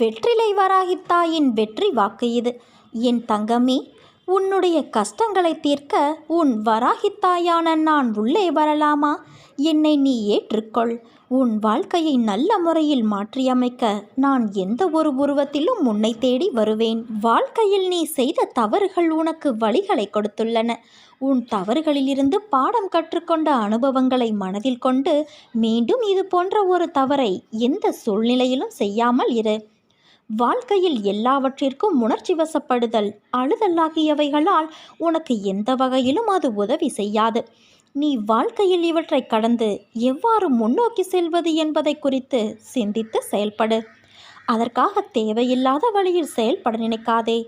வெற்றிலை வராகித்தாயின் வெற்றி வாக்கு இது. என் தங்கமே உன்னுடைய கஷ்டங்களை தீர்க்க உன் வராகித்தாயான நான் உள்ளே வரலாமா? என்னை நீ ஏற்றுக்கொள். உன் வாழ்க்கையை நல்ல முறையில் மாற்றியமைக்க நான் எந்த ஒரு உருவத்திலும் உன்னை தேடி வருவேன். வாழ்க்கையில் நீ செய்த தவறுகள் உனக்கு வழிகளை கொடுத்துள்ளன. உன் தவறுகளிலிருந்து பாடம் கற்றுக்கொண்ட அனுபவங்களை மனதில் கொண்டு மீண்டும் இது போன்ற ஒரு தவறை எந்த சூழ்நிலையிலும் செய்யாமல் இரு. வாழ்க்கையில் எல்லாவற்றிற்கும் உணர்ச்சி வசப்படுதல் அழுதல் ஆகியவைகளால் உனக்கு எந்த வகையிலும் அது உதவி செய்யாது. நீ வாழ்க்கையில் இவற்றை கடந்து எவ்வாறு முன்னோக்கி செல்வது என்பதை குறித்து சிந்தித்து செயல்படு. அதற்காக தேவையில்லாத வழியில் செயல்பட நினைக்காதே.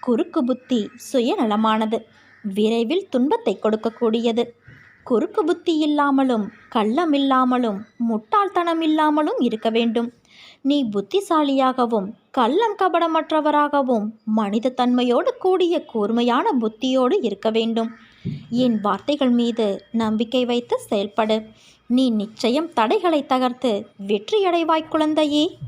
குறுக்கு புத்தி சுயநலமானது. விரைவில் துன்பத்தை கொடுக்கக்கூடியது. குறுக்கு புத்தி இல்லாமலும் கள்ளம் இல்லாமலும் முட்டாள்தனம் இல்லாமலும் இருக்க வேண்டும். நீ புத்திசாலியாகவும் கள்ளம் கபடமற்றவராகவும் மனித தன்மையோடு கூடிய கூர்மையான புத்தியோடு இருக்க வேண்டும். என் வார்த்தைகள் மீது நம்பிக்கை வைத்து செயல்படு. நீ நிச்சயம் தடைகளை தகர்த்து வெற்றியடைவாய் குழந்தையே.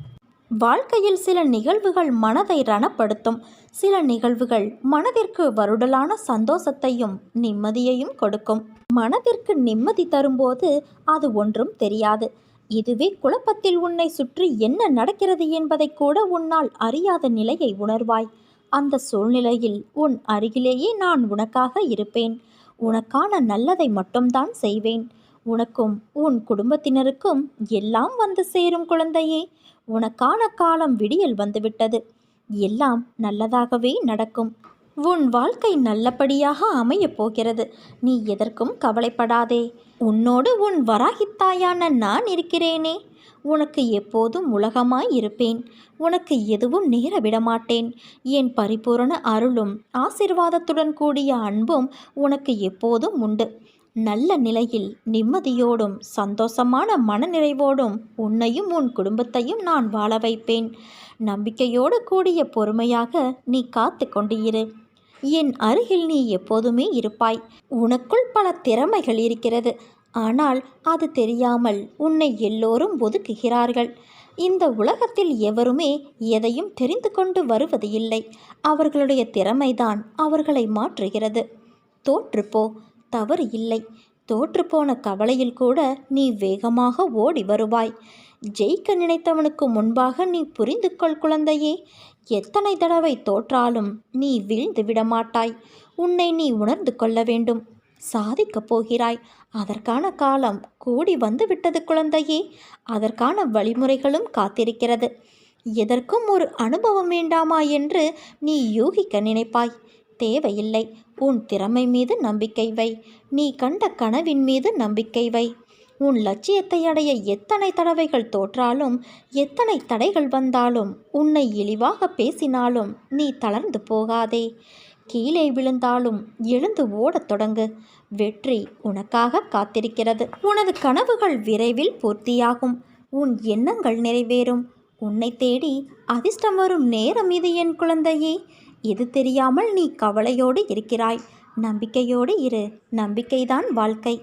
வாழ்க்கையில் சில நிகழ்வுகள் மனதை ரணப்படுத்தும். சில நிகழ்வுகள் மனதிற்கு வருடலான சந்தோஷத்தையும் நிம்மதியையும் கொடுக்கும். மனதிற்கு நிம்மதி தரும்போது அது ஒன்றும் தெரியாது. இதுவே குழப்பத்தில் உன்னை சுற்றி என்ன நடக்கிறது என்பதை கூட உன்னால் அறியாத நிலையை உணர்வாய். அந்த சூழ்நிலையில் உன் அருகிலேயே நான் உனக்காக இருப்பேன். உனக்கான நல்லதை மட்டும்தான் செய்வேன். உனக்கும் உன் குடும்பத்தினருக்கும் எல்லாம் வந்து சேரும் குழந்தையே. உனக்கான காலம் விடியல் வந்துவிட்டது. எல்லாம் நல்லதாகவே நடக்கும். உன் வாழ்க்கை நல்லபடியாக அமையப் போகிறது. நீ எதற்கும் கவலைப்படாதே. உன்னோடு உன் வராகித்தாயான நான் இருக்கிறேனே. உனக்கு எப்போதும் உலகமாய் இருப்பேன். உனக்கு எதுவும் நேர விடமாட்டேன். என் பரிபூரண அருளும் ஆசிர்வாதத்துடன் கூடிய அன்பும் உனக்கு எப்போதும் உண்டு. நல்ல நிலையில் நிம்மதியோடும் சந்தோஷமான மனநிறைவோடும் உன்னையும் உன் குடும்பத்தையும் நான் வாழ வைப்பேன். நம்பிக்கையோடு கூடிய பொறுமையாக நீ காத்து கொண்டு இரு என் அருகில் நீ எப்போதுமே இருப்பாய். உனக்குள் பல திறமைகள் இருக்கிறது. ஆனால் அது தெரியாமல் உன்னை எல்லோரும் ஒதுக்குகிறார்கள். இந்த உலகத்தில் எவருமே எதையும் தெரிந்து கொண்டு வருவது இல்லை. அவர்களுடைய திறமைதான் அவர்களை மாற்றுகிறது. தோற்றுப்போ. தவறு இல்லை. தோற்றுப்போன கவலையில் கூட நீ வேகமாக ஓடி வருவாய். ஜெயிக்க நினைத்தவனுக்கு முன்பாக நீ புரிந்து கொள் குழந்தையே. எத்தனை தடவை தோற்றாலும் நீ வீழ்ந்து விடமாட்டாய். உன்னை நீ உணர்ந்து கொள்ள வேண்டும். சாதிக்கப் போகிறாய். அதற்கான காலம் கூடி வந்து விட்டது குழந்தையே. அதற்கான வழிமுறைகளும் காத்திருக்கிறது. எதற்கும் ஒரு அனுபவம் வேண்டாமா என்று நீ யூகிக்க நினைப்பாய். தேவையில்லை. உன் திறமை மீது நம்பிக்கை வை. நீ கண்ட கனவின் மீது நம்பிக்கை வை. உன் லட்சியத்தை அடைய எத்தனை தடவைகள் தோற்றாலும் எத்தனை தடைகள் வந்தாலும் உன்னை இழிவாக பேசினாலும் நீ தளர்ந்து போகாதே. கீழே விழுந்தாலும் எழுந்து ஓடத் தொடங்கு. வெற்றி உனக்காக காத்திருக்கிறது. உனது கனவுகள் விரைவில் பூர்த்தியாகும். உன் எண்ணங்கள் நிறைவேறும். உன்னை தேடி அதிர்ஷ்டம் வரும் நேரம் இது என் குழந்தையே. இது தெரியாமல் நீ கவலையோடு இருக்கிறாய். நம்பிக்கையோடு இரு. நம்பிக்கைதான் வாழ்க்கை.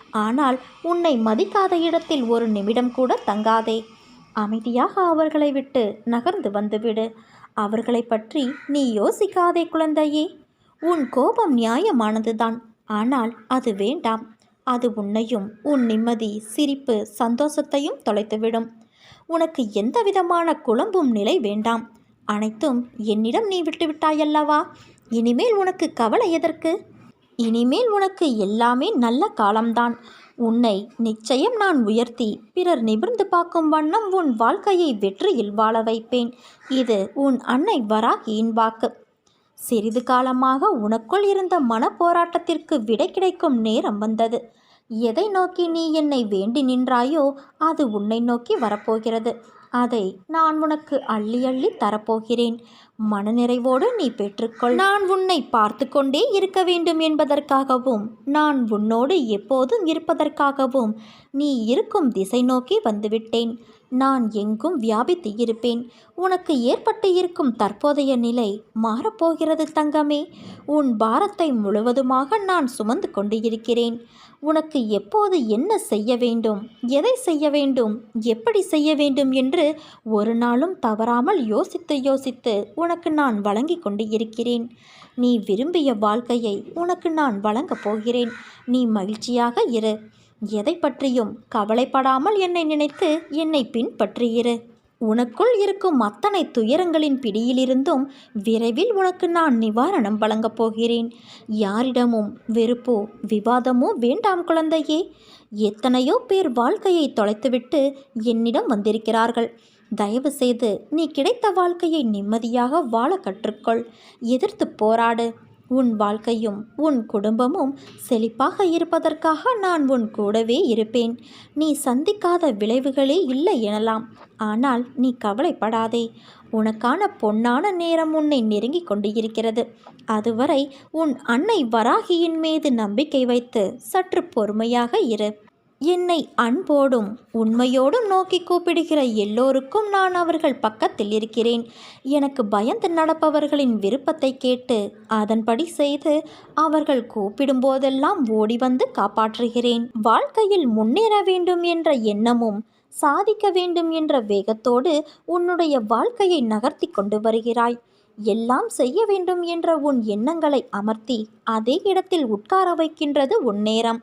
ஆனால் உன்னை மதிக்காத இடத்தில் ஒரு நிமிடம் கூட தங்காதே. அமைதியாக அவர்களை விட்டு நகர்ந்து வந்துவிடு. அவர்களை பற்றி நீ யோசிக்காதே குழந்தையே. உன் கோபம் நியாயமானதுதான். ஆனால் அது வேண்டாம். அது உன்னையும் உன் நிம்மதி சிரிப்பு சந்தோஷத்தையும் தொலைத்துவிடும். உனக்கு எந்த விதமான குழம்பும் நிலை வேண்டாம். அனைத்தும் என்னிடம் நீ விட்டுவிட்டாயல்லவா? இனிமேல் உனக்கு கவலை எதற்கு? இனிமேல் உனக்கு எல்லாமே நல்ல காலம்தான். உன்னை நிச்சயம் நான் உயர்த்தி பிறர் நிமிர்ந்து பார்க்கும் வண்ணம் உன் வாழ்க்கையை வெற்றியில் வாழ வைப்பேன். இது உன் அன்னை வராகியின் வாக்கு. சிறிது காலமாக உனக்குள் இருந்த மனப்போராட்டத்திற்கு விடை கிடைக்கும் நேரம் வந்தது. எதை நோக்கி நீ என்னை வேண்டி நின்றாயோ அது உன்னை நோக்கி வரப்போகிறது. அதை நான் உனக்கு அள்ளி அள்ளி தரப்போகிறேன். மனநிறைவோடு நீ பெற்றுக்கொள். நான் உன்னை பார்த்து கொண்டே இருக்க வேண்டும் என்பதற்காகவும் நான் உன்னோடு எப்போதும் இருப்பதற்காகவும் நீ இருக்கும் திசை நோக்கி வந்துவிட்டேன். நான் எங்கும் வியாபித்து இருப்பேன். உனக்கு ஏற்பட்டு இருக்கும் தற்போதைய நிலை மாறப்போகிறது தங்கமே. உன் பாரத்தை முழுவதுமாக நான் சுமந்து கொண்டு இருக்கிறேன். உனக்கு எப்போது என்ன செய்ய வேண்டும்? எதை செய்ய வேண்டும்? எப்படி செய்ய வேண்டும் என்று ஒரு நாளும் தவறாமல் யோசித்து யோசித்து உனக்கு நான் வழங்கி கொண்டு இருக்கிறேன். நீ விரும்பிய வாழ்க்கையை உனக்கு நான் வழங்கப் போகிறேன். நீ மகிழ்ச்சியாக இரு. எதை பற்றியும் கவலைப்படாமல் என்னை நினைத்து என்னை பின்பற்றியிரு உனக்குள் இருக்கும் அத்தனை துயரங்களின் பிடியிலிருந்தும் விரைவில் உனக்கு நான் நிவாரணம் வழங்கப் போகிறேன். யாரிடமும் வெறுப்போ விவாதமோ வேண்டாம் குழந்தையே. எத்தனையோ பேர் வாழ்க்கையை தொலைத்துவிட்டு என்னிடம் வந்திருக்கிறார்கள். தயவு செய்து நீ கிடைத்த வாழ்க்கையை நிம்மதியாக வாழ கற்றுக்கொள். எதிர்த்து போராடு. உன் வாழ்க்கையும் உன் குடும்பமும் செழிப்பாக இருப்பதற்காக நான் உன் கூடவே இருப்பேன். நீ சந்திக்காத விளைவுகளே இல்லை எனலாம். ஆனால் நீ கவலைப்படாதே. உனக்கான பொன்னான நேரம் உன்னை நெருங்கிக் கொண்டு இருக்கிறது அதுவரை உன் அன்னை வராகியின் மீது நம்பிக்கை வைத்து சற்று பொறுமையாக இரு. என்னை அன்போடும் உண்மையோடும் நோக்கி கூப்பிடுகிற எல்லோருக்கும் நான் அவர்கள் பக்கத்தில் இருக்கிறேன். எனக்கு பயந்து நடப்பவர்களின் விருப்பத்தை கேட்டு அதன்படி செய்து அவர்கள் கூப்பிடும் போதெல்லாம் ஓடி வந்து காப்பாற்றுகிறேன். வாழ்க்கையில் முன்னேற வேண்டும் என்ற எண்ணமும் சாதிக்க வேண்டும் என்ற வேகத்தோடு உன்னுடைய வாழ்க்கையை நகர்த்தி கொண்டு வருகிறாய். எல்லாம் செய்ய வேண்டும் என்ற உன் எண்ணங்களை அமர்த்தி அதே இடத்தில் உட்கார வைக்கின்றது உன் நேரம்.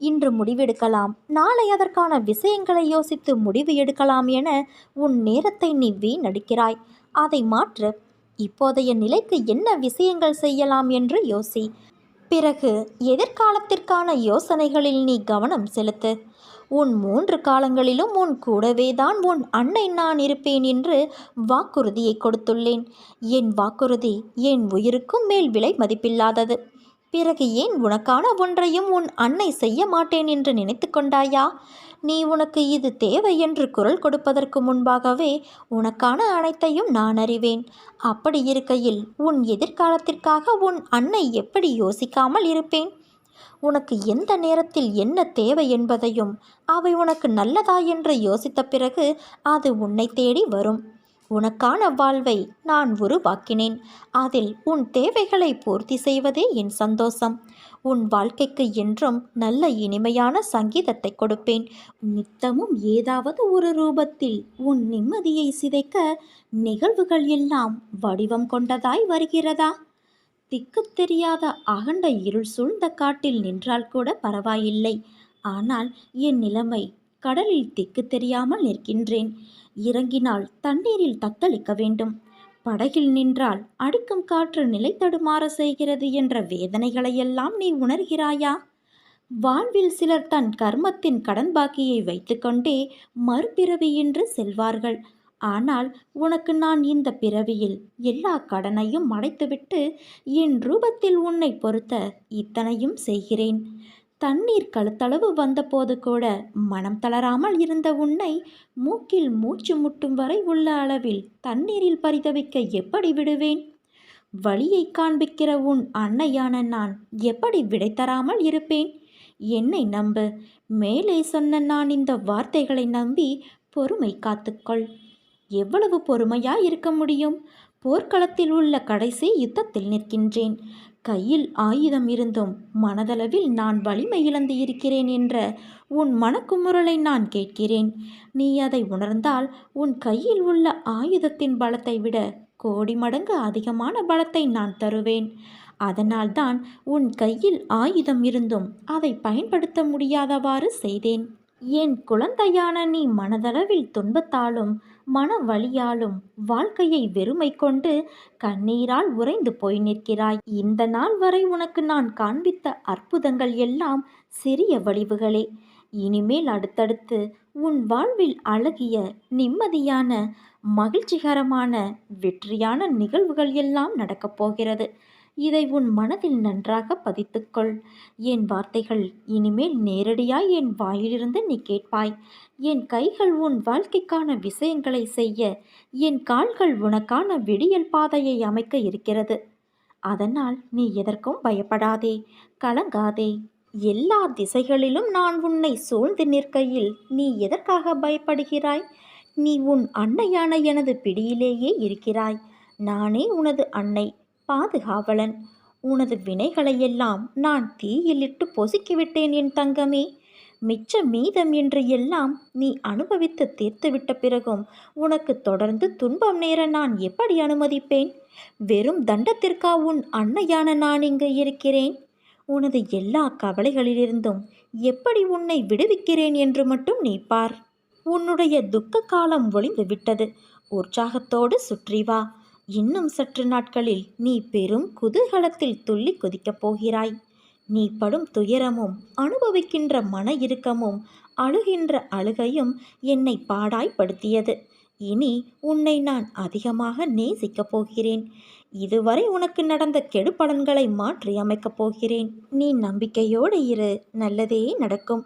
இன்று முடிவெடுக்கலாம். நாளை அதற்கான விஷயங்களை யோசித்து முடிவு எடுக்கலாம் என உன் நேரத்தை நீ வீணடிக்கிறாய். அதை மாற்று. இப்போதைய நிலைக்கு என்ன விஷயங்கள் செய்யலாம் என்று யோசி. பிறகு எதிர்காலத்திற்கான யோசனைகளில் நீ கவனம் செலுத்து. உன் மூன்று காலங்களிலும் உன் கூடவே தான் உன் அன்னை நான் இருப்பேன் என்று வாக்குறுதியை கொடுத்துள்ளேன். என் வாக்குறுதி என் உயிருக்கும் மேல் விலை மதிப்பில்லாதது. பிறகு ஏன் உனக்கான ஒன்றையும் உன் அன்னை செய்ய மாட்டேன் என்று நினைத்து கொண்டாயா? நீ உனக்கு இது தேவை என்று குரல் கொடுப்பதற்கு முன்பாகவே உனக்கான அனைத்தையும் நான் அறிவேன். அப்படி இருக்கையில் உன் எதிர்காலத்திற்காக உன் அன்னை எப்படி யோசிக்காமல் இருப்பேன்? உனக்கு எந்த நேரத்தில் என்ன தேவை என்பதையும் அவை உனக்கு நல்லதா என்று யோசித்த பிறகு அது உன்னை தேடி வரும். உனக்கான வாழ்வை நான் உருவாக்கினேன். அதில் உன் தேவைகளை பூர்த்தி செய்வதே என் சந்தோஷம். உன் வாழ்க்கைக்கு என்றும் நல்ல இனிமையான சங்கீதத்தை கொடுப்பேன். நித்தமும் ஏதாவது ஒரு ரூபத்தில் உன் நிம்மதியை சிதைக்க நிகழ்வுகள் எல்லாம் வடிவம் கொண்டதாய் வருகிறதா? திக்கு தெரியாத அகண்ட இருள் சூழ்ந்த காட்டில் நின்றால் கூட பரவாயில்லை. ஆனால் என் நிலைமை கடலில் திக்கு தெரியாமல் நிற்கின்றேன். இறங்கினால் தண்ணீரில் தத்தளிக்க வேண்டும். படகில் நின்றால் அடிக்கும் காற்று நிலை தடுமாற செய்கிறது என்ற வேதனைகளையெல்லாம் நீ உணர்கிறாயா? வாழ்வில் சிலர் தன் கர்மத்தின் கடன் பாக்கியை வைத்துக்கொண்டே மறுபிறவியின்றி செல்வார்கள். ஆனால் உனக்கு நான் இந்த பிறவியில் எல்லா கடனையும் அடைத்துவிட்டு என் ரூபத்தில் உன்னை பொறுத்த இத்தனையும் செய்கிறேன். தண்ணீர் கழுத்தளவு வந்தபோது கூட மனம் தளராமல் இருந்த உன்னை மூக்கில் மூச்சு முட்டும் வரை உள்ள அளவில் தண்ணீரில் பரிதவிக்க எப்படி விடுவேன்? வழியை காண்பிக்கிற உன் அன்னையான நான் எப்படி விடை தராமல் இருப்பேன்? என்னை நம்பு. மேலே சொன்ன நான் இந்த வார்த்தைகளை நம்பி பொறுமை காத்துக்கொள். எவ்வளவு பொறுமையா இருக்க முடியும்? போர்க்களத்தில் உள்ள கடைசி யுத்தத்தில் நிற்கின்றேன். கையில் ஆயுதம் இருந்தும் மனதளவில் நான் வலிமை இழந்து இருக்கிறேன் என்ற உன் மனக்குமுறலை நான் கேட்கிறேன். நீ அதை உணர்ந்தால் உன் கையில் உள்ள ஆயுதத்தின் பலத்தை விட கோடி மடங்கு அதிகமான பலத்தை நான் தருவேன். அதனால்தான் உன் கையில் ஆயுதம் இருந்தும் அதை பயன்படுத்த முடியாதவாறு செய்தேன். என் குழந்தையான நீ மனதளவில் துன்பத்தாலும் மன வழியாலும் வாழ்க்கையை வெறுமை கொண்டு கண்ணீரால் உறைந்து போய் நிற்கிறாய். இந்த நாள் வரை உனக்கு நான் காண்பித்த அற்புதங்கள் எல்லாம் சிறிய வடிவுகளே. இனிமேல் அடுத்தடுத்து உன் வாழ்வில் அழகிய நிம்மதியான மகிழ்ச்சிகரமான வெற்றியான நிகழ்வுகள் எல்லாம் நடக்கப் போகிறது. இதை உன் மனதில் நன்றாக பதித்துக்கொள். என் வார்த்தைகள் இனிமேல் நேரடியாய் என் வாயிலிருந்து நீ கேட்பாய். என் கைகள் உன் வாழ்க்கைக்கான விஷயங்களை செய்ய. என் கால்கள் உனக்கான விடியல் பாதையை அமைக்க இருக்கிறது. அதனால் நீ எதற்கும் பயப்படாதே. கலங்காதே. எல்லா திசைகளிலும் நான் உன்னை சூழ்ந்து நிற்கையில் நீ எதற்காக பயப்படுகிறாய்? நீ உன் அன்னையான எனது பிடியிலேயே இருக்கிறாய். நானே உனது அன்னை. பாதுகாவலன். உனது வினைகளையெல்லாம் நான் தீயிலிட்டு பொசுக்கிவிட்டேன் என் தங்கமே. மிச்ச மீதம் என்று எல்லாம் நீ அனுபவித்து தீர்த்துவிட்ட பிறகும் உனக்கு தொடர்ந்து துன்பம் நேர நான் எப்படி அனுமதிப்பேன்? வெறும் தண்டத்திற்கா உன் அன்னையான நான் இங்கு இருக்கிறேன்? உனது எல்லா கவலைகளிலிருந்தும் எப்படி உன்னை விடுவிக்கிறேன் என்று மட்டும் நீ பார். உன்னுடைய துக்க காலம் ஒளிந்து விட்டது உற்சாகத்தோடு சுற்றி வா. இன்னும் சற்று நாட்களில் நீ பெரும் குதூகலத்தில் துள்ளி குதிக்கப் போகிறாய். நீ படும் துயரமும் அனுபவிக்கின்ற மன இறுக்கமும் அழுகின்ற அழுகையும் என்னை பாடாய்ப்படுத்தியது. இனி உன்னை நான் அதிகமாக நேசிக்கப் போகிறேன். இதுவரை உனக்கு நடந்த கெடுபலன்களை மாற்றி அமைக்கப் போகிறேன். நீ நம்பிக்கையோடு இரு நல்லதே நடக்கும்.